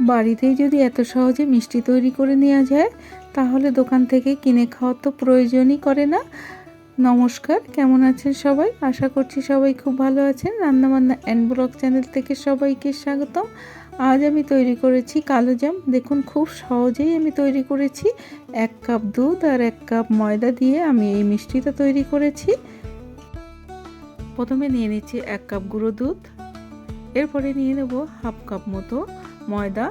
বাড়িতেই যদি এত সহজে মিষ্টি তৈরি করে নেওয়া যায়, তাহলে দোকান থেকে কিনে খাওয়ার তো প্রয়োজনই করে না। নমস্কার, কেমন আছেন সবাই? আশা করছি সবাই খুব ভালো আছেন। রান্নাবান্না অ্যান্ড ব্লগ চ্যানেল থেকে সবাইকে স্বাগতম। আজ আমি তৈরি করেছি কালো জাম। দেখুন, খুব সহজেই আমি তৈরি করেছি। এক কাপ দুধ আর এক কাপ ময়দা দিয়ে আমি এই মিষ্টিটা তৈরি করেছি। প্রথমে নিয়ে নিচ্ছি এক কাপ গুঁড়ো দুধ। এরপরে নিয়ে নেব হাফ কাপ মতো ময়দা।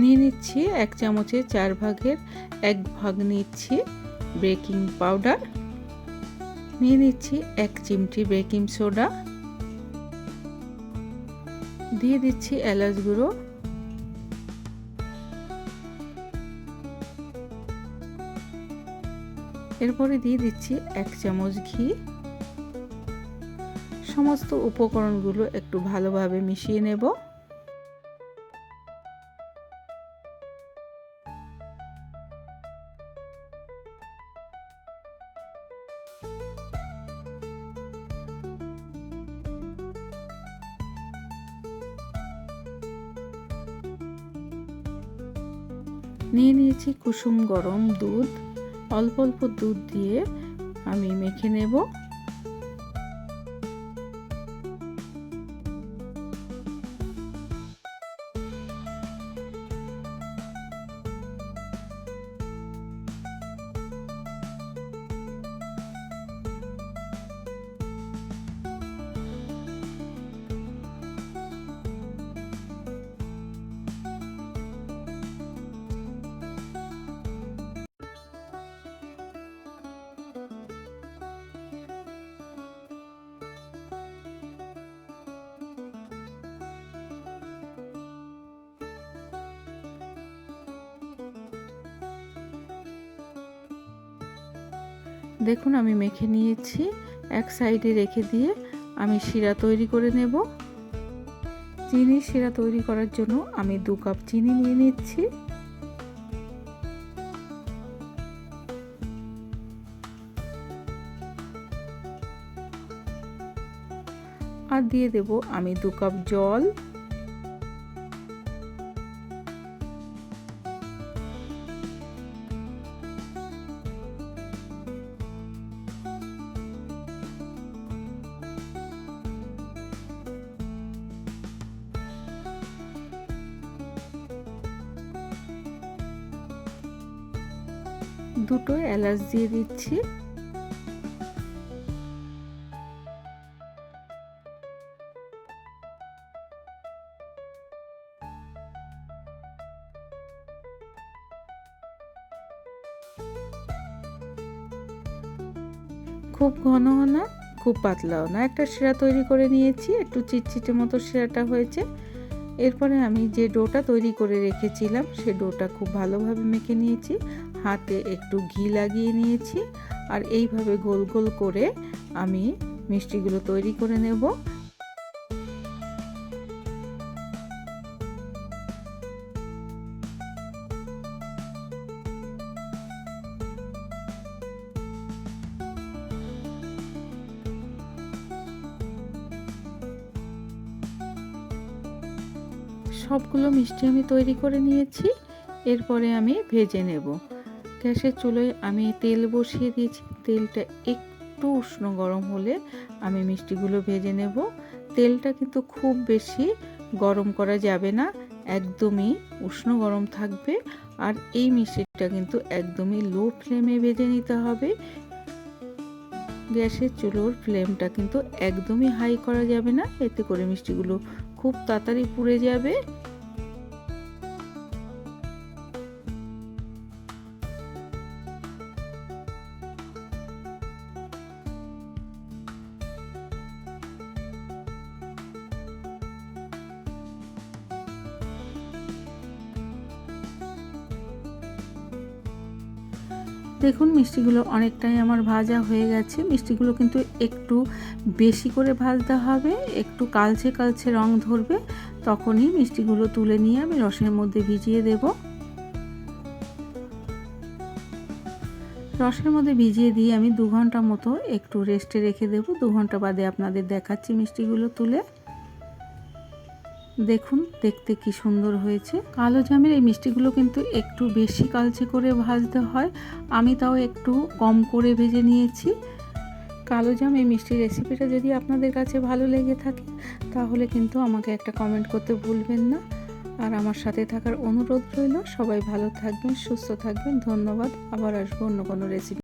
নিয়ে নিচ্ছি এক চামচের চার ভাগের এক ভাগ নিচ্ছি বেকিং পাউডার। নিয়ে নিচ্ছি এক চিমটি বেকিং সোডা। দিয়ে দিচ্ছি এলাচ গুঁড়ো। এরপরে দিয়ে দিচ্ছি এক চামচ ঘি। সমস্ত উপকরণগুলো একটু ভালোভাবে মিশিয়ে নেব। নিয়ে নিয়েছি কুসুম গরম দুধ। অল্প অল্প দুধ দিয়ে আমি মেখে নেব। দেখুন, আমি মেখে নিয়েছি। এক সাইডে রেখে দিয়ে আমি শিরা তৈরি করে নেব। চিনি শিরা তৈরি করার জন্য আমি দু কাপ চিনি নিয়ে নিচ্ছি। আর দিয়ে দেব আমি দু কাপ জল। দুটো এলাচ দিয়ে দিচ্ছি। খুব ঘন না, খুব পাতলাও না। একটা শিরা তৈরি করে নিয়েছি, একটু চিটচিটে মতো শিরাটা হয়েছে। এরপরে আমি যে ডোটা তৈরি করে রেখেছিলাম, সে ডোটা খুব ভালোভাবে মেখে নিয়েছি। হাতে একটু ঘি লাগিয়ে নিয়েছি। আর এইভাবে গোল গোল করে আমি মিষ্টিগুলো তৈরি করে নেব। সবগুলো মিষ্টি আমি তৈরি করে নিয়েছি। এরপরে আমি ভেজে নেব। গ্যাসের চুলোয় আমি তেল বসিয়ে দিয়েছি। তেলটা একটু উষ্ণ গরম হলে আমি মিষ্টিগুলো ভেজে নেব। তেলটা কিন্তু খুব বেশি গরম করা যাবে না, একদমই উষ্ণ গরম থাকবে। আর এই মিষ্টিটা কিন্তু একদমই লো ফ্লেমে ভেজে নিতে হবে। গ্যাসের চুলোর ফ্লেমটা কিন্তু একদমই হাই করা যাবে না। এতে করে মিষ্টিগুলো খুব তাড়াতাড়ি পুড়ে যাবে। দেখুন, মিষ্টিগুলো অনেকটাই আমার ভাজা হয়ে গেছে। মিষ্টিগুলো কিন্তু একটু বেশি করে ভাজতে হবে, একটু কালচে কালচে রং ধরবে, তখনই মিষ্টিগুলো তুলে নিয়ে আমি রসের মধ্যে ভিজিয়ে দেব। রসের মধ্যে ভিজিয়ে দিয়ে আমি দু ঘণ্টা মতো একটু রেস্টে রেখে দেবো। দু ঘণ্টা বাদে আপনাদের দেখাচ্ছি মিষ্টিগুলো তুলে। দেখুন, দেখতে কি সুন্দর হয়েছে। কালো জামের এই মিষ্টিগুলো কিন্তু একটু বেশি কালচে করে ভাজতে হয়। আমি তাও একটু কম করে ভেজে নিয়েছি। কালো জাম এই মিষ্টির রেসিপিটা যদি আপনাদের কাছে ভালো লেগে থাকে, তাহলে কিন্তু আমাকে একটা কমেন্ট করতে ভুলবেন না। আর আমার সাথে থাকার অনুরোধ রইল, সবাই ভালো থাকবেন, সুস্থ থাকবেন। ধন্যবাদ, আবার আসব অন্য কোনো রেসিপি